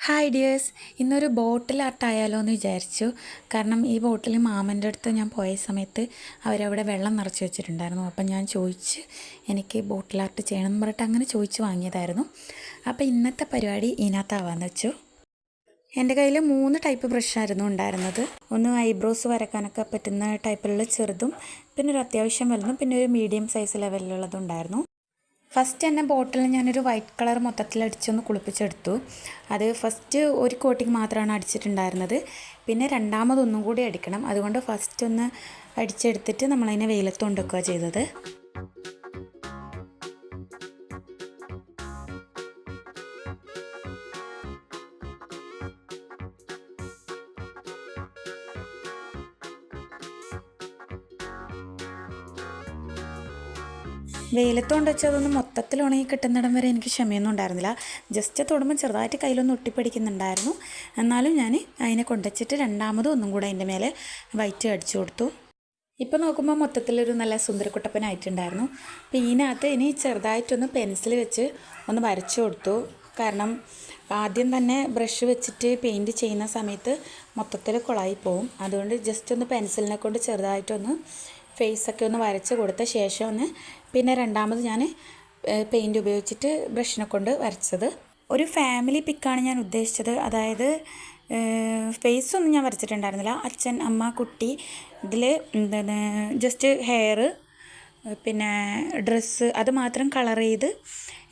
Hi dears ഇന്നൊരു ബോട്ടിൽ ആർട്ടായാലോ എന്ന് വിചാരിച്ചു. കാരണം ഈ ബോട്ടിൽ മാമന്റെ അടുത്ത് ഞാൻ പോയ സമയത്ത് അവരവിടെ വെള്ളം നിറച്ച് വെച്ചിട്ടുണ്ടായിരുന്നു. അപ്പം ഞാൻ ചോദിച്ച് എനിക്ക് ബോട്ടിൽ ആർട്ട് ചെയ്യണം എന്ന് പറഞ്ഞിട്ട് അങ്ങനെ ചോദിച്ച് വാങ്ങിയതായിരുന്നു. അപ്പോൾ ഇന്നത്തെ പരിപാടി ഇതിനകത്താവാന്ന് വെച്ചു. എന്റെ കയ്യിൽ മൂന്ന് ടൈപ്പ് ബ്രഷായിരുന്നു ഉണ്ടായിരുന്നത്. ഒന്ന് ഐബ്രോസ് വരക്കാനൊക്കെ പറ്റുന്ന ടൈപ്പിലുള്ള ചെറുതും പിന്നെ ഒരു അത്യാവശ്യം വലുതും പിന്നെ ഒരു മീഡിയം സൈസ് ലെവലിലുള്ളതും ഉണ്ടായിരുന്നു. ഫസ്റ്റ് തന്നെ ബോട്ടിൽ ഞാനൊരു വൈറ്റ് കളർ മൊത്തത്തിൽ അടിച്ചൊന്ന് കുളിപ്പിച്ചെടുത്തു. അത് ഫസ്റ്റ് ഒരു കോട്ടിങ് മാത്രമാണ് അടിച്ചിട്ടുണ്ടായിരുന്നത്. പിന്നെ രണ്ടാമതൊന്നും കൂടി അടിക്കണം. അതുകൊണ്ട് ഫസ്റ്റ് ഒന്ന് അടിച്ചെടുത്തിട്ട് നമ്മളതിനെ വെയിലത്ത് കൊണ്ടുവെക്കുക ചെയ്തത്. വെയിലത്ത് വെച്ചാൽ വെച്ച് അതൊന്ന് മൊത്തത്തിൽ ഉണങ്ങി കിട്ടുന്നിടം വരെ എനിക്ക് ക്ഷമയൊന്നും ഉണ്ടായിരുന്നില്ല. ജസ്റ്റ് തൊടുമ്പോൾ ചെറുതായിട്ട് കയ്യിലൊന്ന് ഒട്ടിപ്പിടിക്കുന്നുണ്ടായിരുന്നു. എന്നാലും ഞാൻ അതിനെ കൊണ്ടുവച്ചിട്ട് രണ്ടാമതും ഒന്നും കൂടെ അതിന്റെ മേലെ വൈറ്റ് അടിച്ചു കൊടുത്തു. ഇപ്പോൾ നോക്കുമ്പോൾ മൊത്തത്തിലൊരു നല്ല സുന്ദരക്കുട്ടപ്പനായിട്ടുണ്ടായിരുന്നു. അപ്പോൾ ഇതിനകത്ത് ഇനി ചെറുതായിട്ടൊന്ന് പെൻസിൽ വെച്ച് ഒന്ന് വരച്ചു കൊടുത്തു. കാരണം ആദ്യം തന്നെ ബ്രഷ് വെച്ചിട്ട് പെയിന്റ് ചെയ്യുന്ന സമയത്ത് മൊത്തത്തിൽ കുളായി പോവും. അതുകൊണ്ട് ജസ്റ്റ് ഒന്ന് പെൻസിലിനെ കൊണ്ട് ചെറുതായിട്ടൊന്ന് ഫേസൊക്കെ ഒന്ന് വരച്ച് കൊടുത്ത ശേഷം ഒന്ന് പിന്നെ രണ്ടാമത് ഞാൻ പെയിന്റ് ഉപയോഗിച്ചിട്ട് ബ്രഷിനെ കൊണ്ട് വരച്ചത്. ഒരു ഫാമിലി പിക്കാണ് ഞാൻ ഉദ്ദേശിച്ചത്. അതായത് ഫേസ് ഒന്നും ഞാൻ വരച്ചിട്ടുണ്ടായിരുന്നില്ല. അച്ഛൻ അമ്മ കുട്ടി ഇതിൽ എന്താണ് ജസ്റ്റ് ഹെയർ പിന്നെ ഡ്രസ്സ് അത് മാത്രം കളർ ചെയ്ത്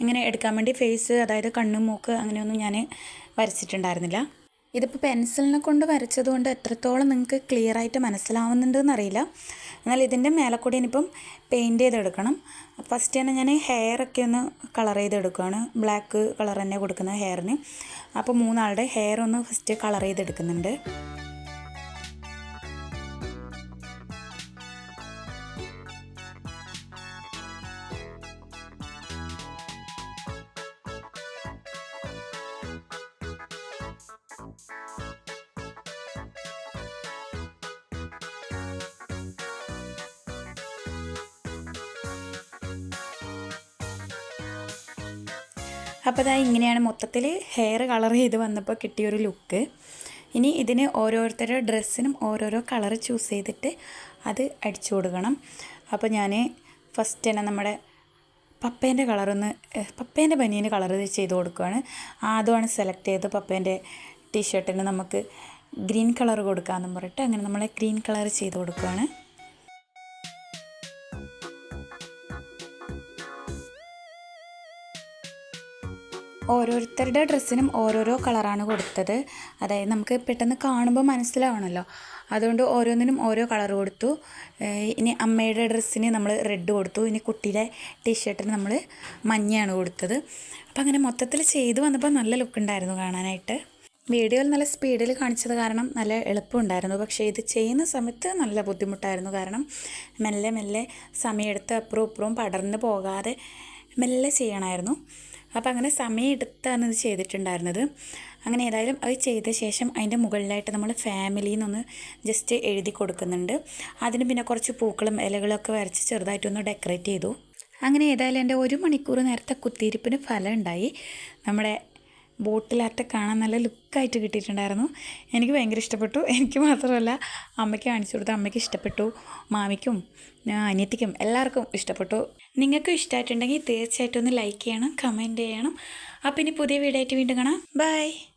ഇങ്ങനെ എടുക്കാൻ വേണ്ടി ഫേസ് അതായത് കണ്ണും മൂക്ക് അങ്ങനെയൊന്നും ഞാൻ വരച്ചിട്ടുണ്ടായിരുന്നില്ല. ഇതിപ്പോൾ പെൻസിലിനെ കൊണ്ട് വരച്ചത് കൊണ്ട് എത്രത്തോളം നിങ്ങൾക്ക് ക്ലിയർ ആയിട്ട് മനസ്സിലാവുന്നുണ്ടെന്ന് അറിയില്ല എന്നാൽ ഇതിന്റെ മേലെ കൂടി ഇനിയിപ്പം പെയിന്റ് ചെയ്തെടുക്കണം. ഫസ്റ്റ് തന്നെ ഞാൻ ഹെയറൊക്കെ ഒന്ന് കളർ ചെയ്തെടുക്കുകയാണ് ബ്ലാക്ക് കളർ തന്നെ കൊടുക്കുന്നത് ഹെയറിന് അപ്പോൾ മൂന്നാളുടെ ഹെയർ ഒന്ന് ഫസ്റ്റ് കളർ ചെയ്തെടുക്കുന്നുണ്ട്. അപ്പോൾ അതാ ഇങ്ങനെയാണ് മൊത്തത്തിൽ ഹെയർ കളർ ചെയ്ത് വന്നപ്പോൾ കിട്ടിയൊരു ലുക്ക് ഇനി ഇതിന് ഓരോരുത്തരുടെ ഡ്രസ്സിനും ഓരോരോ കളർ ചൂസ് ചെയ്തിട്ട് അത് അടിച്ചു കൊടുക്കണം. അപ്പോൾ ഞാൻ ഫസ്റ്റ് തന്നെ നമ്മുടെ പപ്പേന്റെ കളറൊന്ന് പപ്പേന്റെ ബനിയന് കളർ ചെയ്ത് കൊടുക്കുകയാണ് ആദ്യമാണ് സെലക്ട് ചെയ്ത് പപ്പേന്റെ ടീഷർട്ടിന് നമുക്ക് ഗ്രീൻ കളർ കൊടുക്കാമെന്ന് പറഞ്ഞിട്ട് അങ്ങനെ നമ്മൾ ഗ്രീൻ കളർ ചെയ്ത് കൊടുക്കുകയാണ് ഓരോരുത്തരുടെ ഡ്രസ്സിനും ഓരോരോ കളറാണ് കൊടുത്തത്. അതായത് നമുക്ക് പെട്ടെന്ന് കാണുമ്പോൾ മനസ്സിലാവണമല്ലോ അതുകൊണ്ട് ഓരോന്നിനും ഓരോ കളർ കൊടുത്തു. ഇനി അമ്മയുടെ ഡ്രസ്സിന് നമ്മൾ റെഡ് കൊടുത്തു. ഇനി കുട്ടിയുടെ ടീഷർട്ടിന് നമ്മൾ മഞ്ഞയാണ് കൊടുത്തത്. അപ്പം അങ്ങനെ മൊത്തത്തിൽ ചെയ്തു വന്നപ്പോൾ നല്ല ലുക്ക് ഉണ്ടായിരുന്നു കാണാനായിട്ട്. വീഡിയോയിൽ നല്ല സ്പീഡിൽ കാണിച്ചത് കാരണം നല്ല എളുപ്പമുണ്ടായിരുന്നു പക്ഷേ ഇത് ചെയ്യുന്ന സമയത്ത് നല്ല ബുദ്ധിമുട്ടായിരുന്നു കാരണം മെല്ലെ മെല്ലെ സമയമെടുത്ത് അപ്പുറവും ഇപ്പുറവും പടർന്ന് പോകാതെ മെല്ലെ ചെയ്യണമായിരുന്നു. അപ്പോൾ അങ്ങനെ സമയം എടുത്താണ് ഇത് ചെയ്തിട്ടുണ്ടായിരുന്നത്. അങ്ങനെ ഏതായാലും അത് ചെയ്ത ശേഷം അതിന്റെ മുകളിലായിട്ട് നമ്മൾ ഫാമിലിയിൽ നിന്നൊന്ന് ജസ്റ്റ് എഴുതി കൊടുക്കുന്നുണ്ട്. അതിന് പിന്നെ കുറച്ച് പൂക്കളും ഇലകളൊക്കെ വരച്ച് ചെറുതായിട്ടൊന്ന് ഡെക്കറേറ്റ് ചെയ്തു. അങ്ങനെ ഏതായാലും എന്റെ ഒരു മണിക്കൂർ നേരത്തെ കുത്തിയിരിപ്പിന് ഫലം ഉണ്ടായി. നമ്മുടെ ബോട്ടിലാർട്ട് കാണാൻ നല്ല ലുക്കായിട്ട് കിട്ടിയിട്ടുണ്ടായിരുന്നു. എനിക്ക് ഭയങ്കര ഇഷ്ടപ്പെട്ടു. എനിക്ക് മാത്രമല്ല അമ്മയ്ക്ക് കാണിച്ചു കൊടുത്ത അമ്മയ്ക്ക് ഇഷ്ടപ്പെട്ടു. മാമിക്കും അനിയത്തിക്കും എല്ലാവർക്കും ഇഷ്ടപ്പെട്ടു. നിങ്ങൾക്കും ഇഷ്ടമായിട്ടുണ്ടെങ്കിൽ തീർച്ചയായിട്ടും ഒന്ന് ലൈക്ക് ചെയ്യണം കമന്റ് ചെയ്യണം. അപ്പം ഇനി പുതിയ വീഡിയോ ആയിട്ട് വീണ്ടും കാണാം. ബൈ